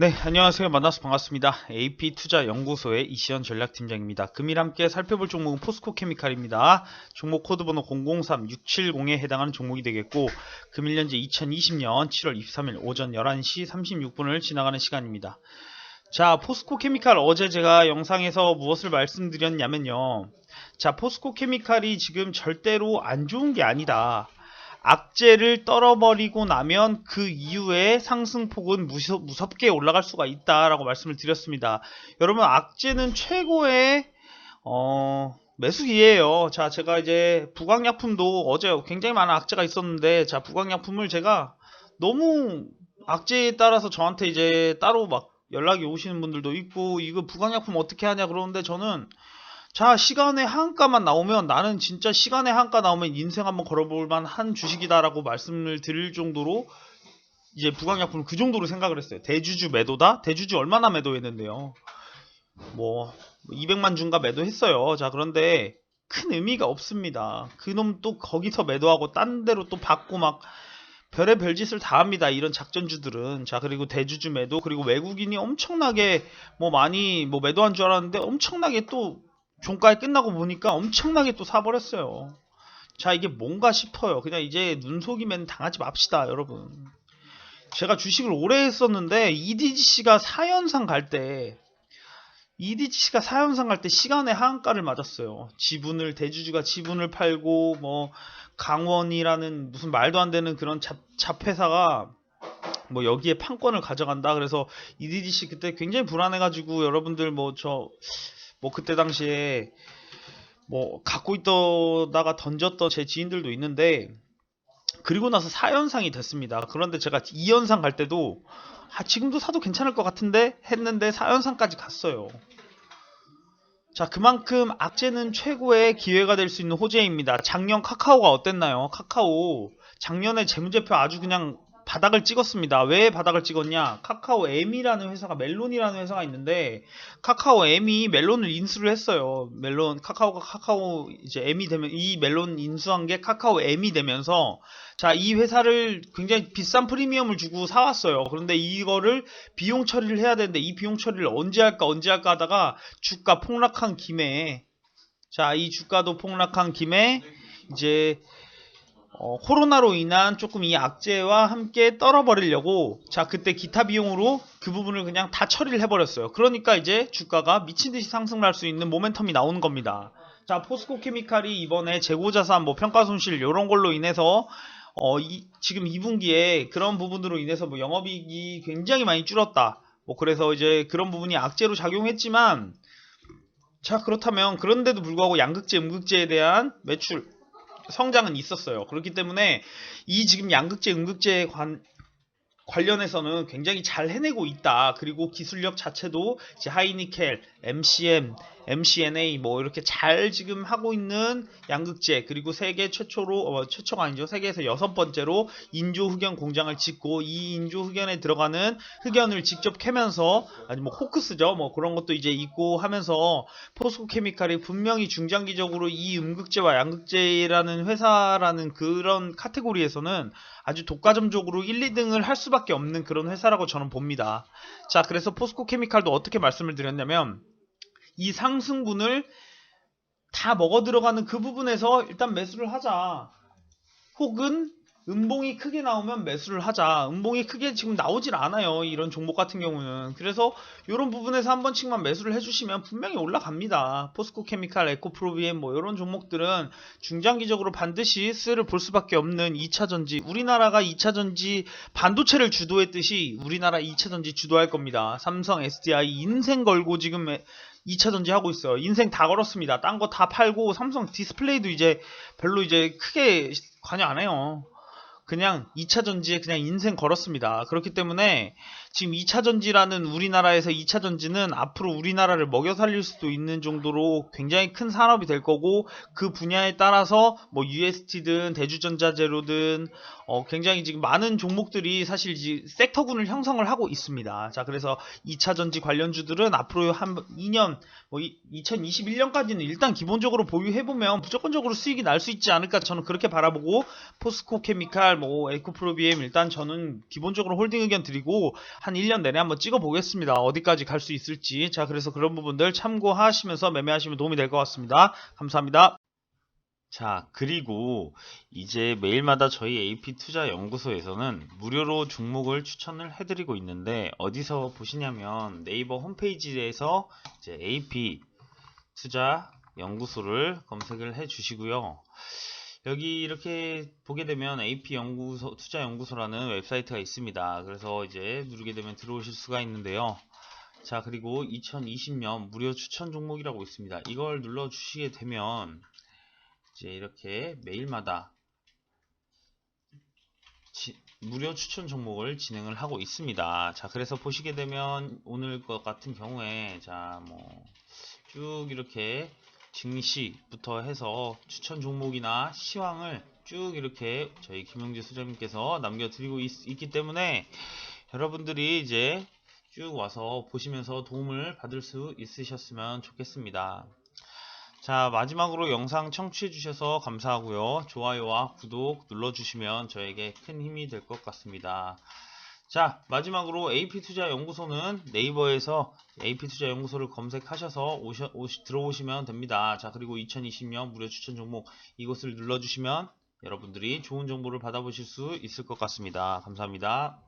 네, 안녕하세요. 만나서 반갑습니다. AP투자연구소의 이시연 전략팀장입니다. 금일 함께 살펴볼 종목은 포스코 케미칼입니다. 종목 코드번호 003670에 해당하는 종목이 되겠고, 금일 현재 2020년 7월 23일 오전 11시 36분을 지나가는 시간입니다. 자, 포스코 케미칼 어제 제가 영상에서 무엇을 말씀드렸냐면요. 자, 포스코 케미칼이 지금 절대로 안 좋은 게 아니다. 악재를 떨어버리고 나면 그 이후에 상승폭은 무섭, 무섭 게 올라갈 수가 있다라고 말씀을 드렸습니다. 여러분 악재는 최고의 어, 매수 기회예요. 자, 제가 이제 부광약품도 어제 굉장히 많은 악재가 있었는데 자, 부광약품을 제가 너무 악재에 따라서 저한테 이제 따로 막 연락이 오시는 분들도 있고 이거 부광약품 어떻게 하냐 그러는데 저는 자, 시간의 한가만 나오면 나는 진짜 시간의 한가 나오면 인생 한번 걸어볼 만한 주식이다라고 말씀을 드릴 정도로 이제 부강약품을 그 정도로 생각을 했어요. 대주주 매도다? 대주주 얼마나 매도했는데요. 뭐 200만 준가 매도했어요. 자, 그런데 큰 의미가 없습니다. 그놈 또 거기서 매도하고 딴 데로 또 받고 막 별의 별짓을 다 합니다. 이런 작전주들은. 자, 그리고 대주주 매도, 그리고 외국인이 엄청나게 뭐 많이 뭐 매도한 줄 알았는데 엄청나게 또 종가에 끝나고 보니까 엄청나게 또 사버렸어요. 자, 이게 뭔가 싶어요. 그냥 이제 눈속이면 당하지 맙시다, 여러분. 제가 주식을 오래 했었는데, EDGC가 4연상 갈 때, EDGC가 4연상 갈 때 시간에 하한가를 맞았어요. 지분을, 대주주가 지분을 팔고, 뭐, 강원이라는 무슨 말도 안 되는 그런 잡, 잡회사가 뭐 여기에 판권을 가져간다. 그래서 EDGC 그때 굉장히 불안해가지고 여러분들 뭐 저, 뭐 그때 당시에 뭐 갖고 있다가 던졌던 제 지인들도 있는데 그리고 나서 4연상이 됐습니다. 그런데 제가 2연상 갈 때도 아, 지금도 사도 괜찮을 것 같은데 했는데 4연상까지 갔어요. 자, 그만큼 악재는 최고의 기회가 될 수 있는 호재입니다. 작년 카카오가 어땠나요? 카카오 작년에 재무제표 아주 그냥 바닥을 찍었습니다. 왜 바닥을 찍었냐? 카카오 M이라는 회사가 멜론이라는 회사가 있는데 카카오 M이 멜론을 인수를 했어요. 멜론 카카오가 카카오 이제 M이 되면 이 멜론 인수한 게 카카오 M이 되면서 자, 이 회사를 굉장히 비싼 프리미엄을 주고 사왔어요. 그런데 이거를 비용 처리를 해야 되는데 이 비용 처리를 언제 할까 언제 할까 하다가 주가 폭락한 김에 자, 이 주가도 폭락한 김에 이제 어, 코로나로 인한 조금 이 악재와 함께 떨어버리려고 자 그때 기타 비용으로 그 부분을 그냥 다 처리를 해버렸어요. 그러니까 이제 주가가 미친 듯이 상승할 수 있는 모멘텀이 나오는 겁니다. 자 포스코 케미칼이 이번에 재고자산 뭐 평가 손실 이런 걸로 인해서 어, 이, 지금 2분기에 그런 부분으로 인해서 뭐 영업이익이 굉장히 많이 줄었다. 뭐 그래서 이제 그런 부분이 악재로 작용했지만 자 그렇다면 그런데도 불구하고 양극재, 음극재에 대한 매출 성장은 있었어요. 그렇기 때문에 이 지금 양극재, 음극재 관, 관련해서는 굉장히 잘 해내고 있다. 그리고 기술력 자체도 하이니켈, MCM, MCNA 뭐 이렇게 잘 지금 하고 있는 양극재 그리고 세계 최초로 어, 최초가 아니죠 세계에서 여섯 번째로 인조 흑연 공장을 짓고 이 인조 흑연에 들어가는 흑연을 직접 캐면서 아니 뭐 호크스죠 뭐 그런 것도 이제 있고 하면서 포스코 케미칼이 분명히 중장기적으로 이 음극재와 양극재라는 회사라는 그런 카테고리에서는 아주 독과점적으로 1, 2등을 할 수밖에 없는 그런 회사라고 저는 봅니다. 자, 그래서 포스코 케미칼도 어떻게 말씀을 드렸냐면 이 상승분을 다 먹어 들어가는 그 부분에서 일단 매수를 하자. 혹은 음봉이 크게 나오면 매수를 하자. 음봉이 크게 지금 나오질 않아요. 이런 종목 같은 경우는. 그래서 이런 부분에서 한 번씩만 매수를 해주시면 분명히 올라갑니다. 포스코 케미칼, 에코프로비엠 뭐 이런 종목들은 중장기적으로 반드시 수혜를 볼 수밖에 없는 2차전지. 우리나라가 2차전지 반도체를 주도했듯이 우리나라 2차전지 주도할 겁니다. 삼성, SDI 인생 걸고 지금 2차 전지 하고 있어요. 인생 다 걸었습니다. 딴 거 다 팔고 삼성 디스플레이도 이제 별로 이제 크게 관여 안 해요. 그냥 2차 전지에 그냥 인생 걸었습니다. 그렇기 때문에 지금 2차 전지라는 우리나라에서 2차 전지는 앞으로 우리나라를 먹여 살릴 수도 있는 정도로 굉장히 큰 산업이 될 거고 그 분야에 따라서 뭐 UST든 대주전자재료든 어 굉장히 지금 많은 종목들이 사실 이제 섹터군을 형성을 하고 있습니다. 자, 그래서 2차 전지 관련주들은 앞으로 한 2년 뭐 2021년까지는 일단 기본적으로 보유해 보면 무조건적으로 수익이 날 수 있지 않을까 저는 그렇게 바라보고 포스코 케미칼 뭐 에코프로 BM 일단 저는 기본적으로 홀딩 의견 드리고 한 1년 내내 한번 찍어 보겠습니다. 어디까지 갈 수 있을지. 자, 그래서 그런 부분들 참고하시면서 매매하시면 도움이 될 것 같습니다. 감사합니다. 자, 그리고 이제 매일마다 저희 AP 투자 연구소에서는 무료로 종목을 추천을 해드리고 있는데 어디서 보시냐면 네이버 홈페이지에서 이제 AP 투자 연구소를 검색을 해 주시고요. 여기 이렇게 보게 되면 AP 연구소 투자 연구소라는 웹사이트가 있습니다. 그래서 이제 누르게 되면 들어오실 수가 있는데요. 자, 그리고 2020년 무료 추천 종목이라고 있습니다. 이걸 눌러 주시게 되면 이제 이렇게 매일마다 지- 무료 추천 종목을 진행을 하고 있습니다. 자, 그래서 보시게 되면 오늘 것 같은 경우에 자, 뭐 쭉 이렇게 증시부터 해서 추천 종목이나 시황을 쭉 이렇게 저희 김용재 수장님께서 남겨드리고 있, 있기 때문에 여러분들이 이제 쭉 와서 보시면서 도움을 받을 수 있으셨으면 좋겠습니다. 자, 마지막으로 영상 청취해 주셔서 감사하고요. 좋아요와 구독 눌러주시면 저에게 큰 힘이 될 것 같습니다. 자, 마지막으로 AP투자연구소는 네이버에서 AP투자연구소를 검색하셔서 오셔, 오시, 들어오시면 됩니다. 자, 그리고 2020년 무료 추천 종목 이것을 눌러주시면 여러분들이 좋은 정보를 받아보실 수 있을 것 같습니다. 감사합니다.